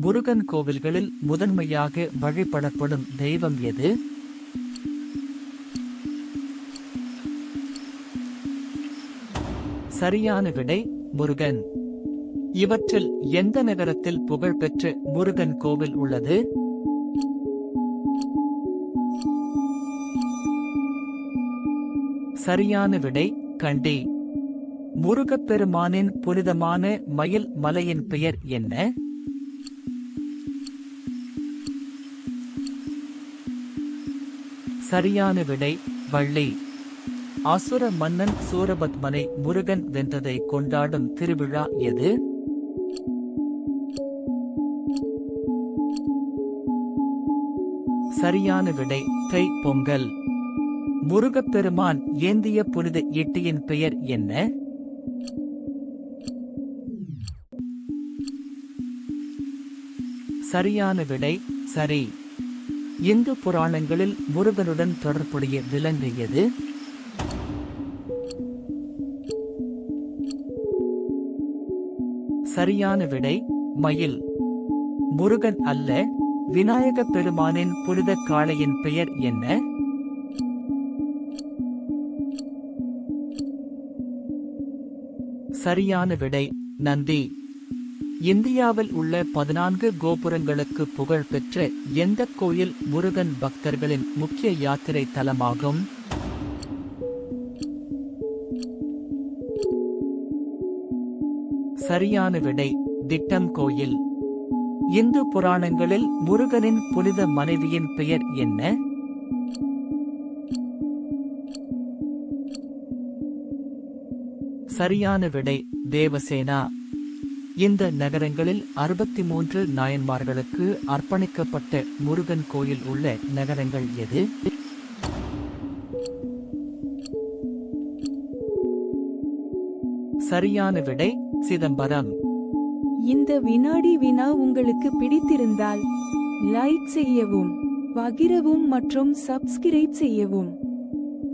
முருகன் கோவில்களில் முதன்மையாக வழிபடப்படும் தெய்வம் எது? சரியான விடை முருகன். இவற்றில் எந்த நகரத்தில் புகழ்பெற்ற முருகன் கோவில் உள்ளது? சரியான விடை கண்டி. முருகப்பெருமானின் புனிதமான மயில் மலையின் பெயர் என்ன? சரியான விடை வள்ளி. அசுர மன்னன் சூரபத்மனை முருகன் வென்றதை கொண்டாடும் திருவிழா எது? சரியான விடை தை பொங்கல். முருகப்பெருமான் ஏந்திய புனித ஈட்டியின் பெயர் என்ன? சரியான விடை சரி. இந்து புராணங்களில் முருகனுடன் தொடர்புடைய விலங்கு எது? சரியான விடை மயில். முருகன் அல்ல விநாயக பெருமானின் புனித காளையின் பெயர் என்ன? சரியான விடை நந்தி. இந்தியாவில் உள்ள பதினான்கு கோபுரங்களுக்கு புகழ்பெற்ற எந்த கோயில் முருகன் பக்தர்களின் முக்கிய யாத்திரை தலமாகும்? சரியான விடை திட்டம் கோயில். இந்து புராணங்களில் முருகனின் புனித மனைவியின் பெயர் என்ன? சரியான விடை தேவசேனா. இந்த நகரங்களில் அறுபத்தி மூன்று நாயன்மார்களுக்கு அர்ப்பணிக்கப்பட்ட முருகன் கோயில் உள்ள நகரங்கள் எது? சரியான விடை சிதம்பரம். இந்த வினாடி வினா உங்களுக்கு பிடித்திருந்தால் லைக் செய்யவும் பகிரவும் மற்றும் சப்ஸ்கிரைப் செய்யவும்.